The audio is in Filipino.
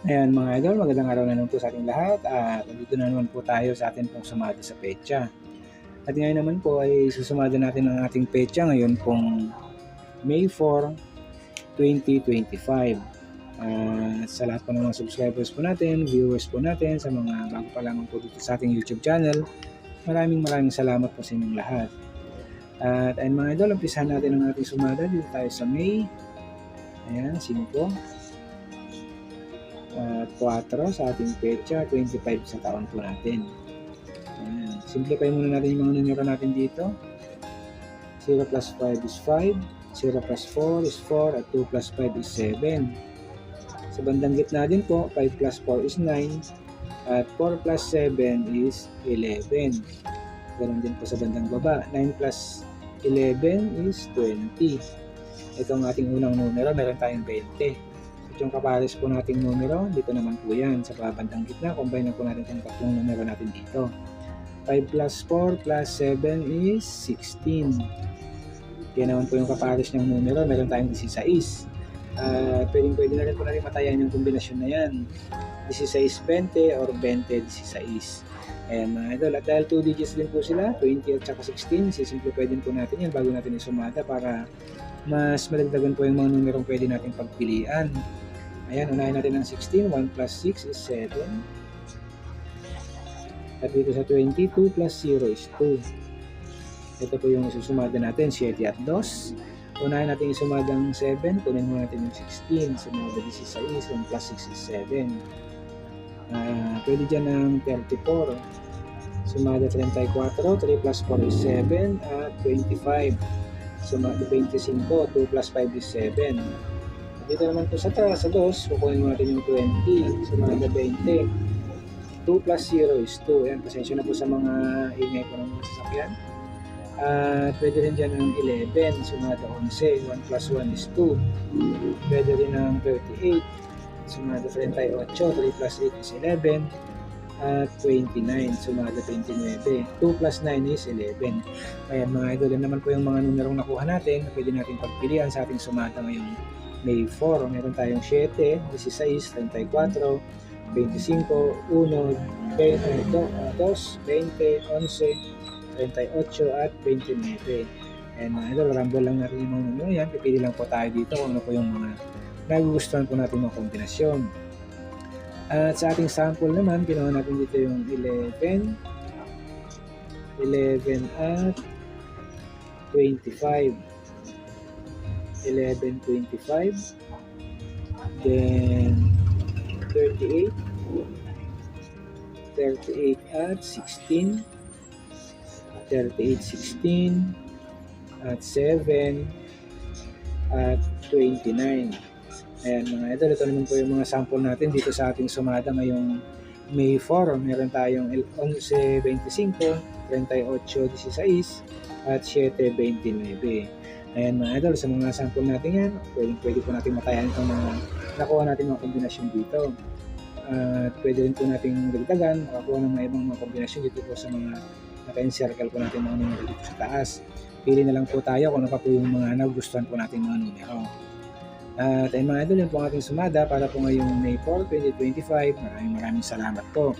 Ayan mga idol, magandang araw na naman po sa ating lahat at nandito na naman po tayo sa ating pong sumada sa pecha. At ngayon naman po ay susumada natin ang ating pecha ngayon pong May 4, 2025. Ah, sa lahat po ng mga subscribers po natin, viewers po natin, sa mga bago pa lamang po dito sa ating YouTube channel, maraming maraming salamat po sa inyong lahat. At ayun mga idol, umpisahan natin ang ating sumada dito tayo sa May. Ayan, 5 at 4 sa ating pecha, 25 sa taon po natin. Ayan. Simplify muna natin yung mga numero natin dito. 0 plus 5 is 5, 0 plus 4 is 4, at 2 plus 5 is 7. Sa bandang gitna din po, 5 plus 4 is 9, at 4 plus 7 is 11. Ganun din po sa bandang baba, 9 plus 11 is 20. Ito ang ating unang numero, meron tayong 20 yung kapares po nating numero, dito naman po yan sa babandang gitna. Combine na po natin itong tatlong numero natin dito. 5 plus 4 plus 7 is 16. Kaya naman po yung kapares ng numero, meron tayong 16. Uh, pwedeng pwede na rin po natin matayan yung kombinasyon na yan. 16-20 or 20-16. Ayan mga idol. At dahil 2 digits din po sila, 20 at saka 16, sisimplify din po natin yan bago natin isumada para mas madagdagan po yung mga numerong pwede natin pagpilian. Ayan, unahin natin ang 16. 1 plus 6 is 7. At dito sa 22 plus 0 is 2. Ito po yung isusumada natin, 7 at 2. Unahin natin isumada ang 7. Kunin mo natin yung 16. Sumada 16. 1 plus 6 is 7. Uh, pwede dyan ng 34. Sumada 34. 3 plus 4 is 7. At 25. Sumada 25. 2 plus 5 is 7. Dito naman po sa taas, sa dos, kukunin mo natin yung 20. So, mga 20. 2 plus 0 is 2. Ayan, pasensya na po sa mga ingay po ng mga sasakyan. At pwede rin dyan ng 11. So, mga 11. 1 plus 1 is 2. Pwede rin ng 38. So, mga 38. 3 plus 8 is 11 at 29. Sumada 29. 2 plus 9 is 11. Ayan mga idol, yan naman po yung mga numerong nakuha natin. Pwede natin pagpilian sa ating sumada ngayong may 4. Meron tayong 7, 16, 34, 25, 1, 20, 20, 20, 11, 38 at 29. And mga idol, rumble lang natin yung mga numero yan. Pipili lang po tayo dito kung ano po yung mga nagugustuhan po natin mga kombinasyon. At sa ating sample naman, ginawa natin dito yung 11, 11 at 25. 11.25 then 38 38 at 16 38 16 at 7 at 29 ayan mga idol ito naman po yung mga sample natin dito sa ating sumada ngayong May 4 meron tayong 11.25 38.16 at 7.29 Ayan mga idol, sa mga sample natin yan, pwede, pwede po natin matayan itong mga nakuha natin mga kombinasyon dito. At pwede rin po natin dagdagan, makakuha ng mga ibang mga kombinasyon dito po sa mga naka-encircle po natin mga numero dito sa taas. Pili na lang po tayo kung ano pa po yung mga nagustuhan po natin mga numero. At ayun mga idol, yun po ang ating sumada para po ngayong May 4, 2025. Maraming maraming salamat po.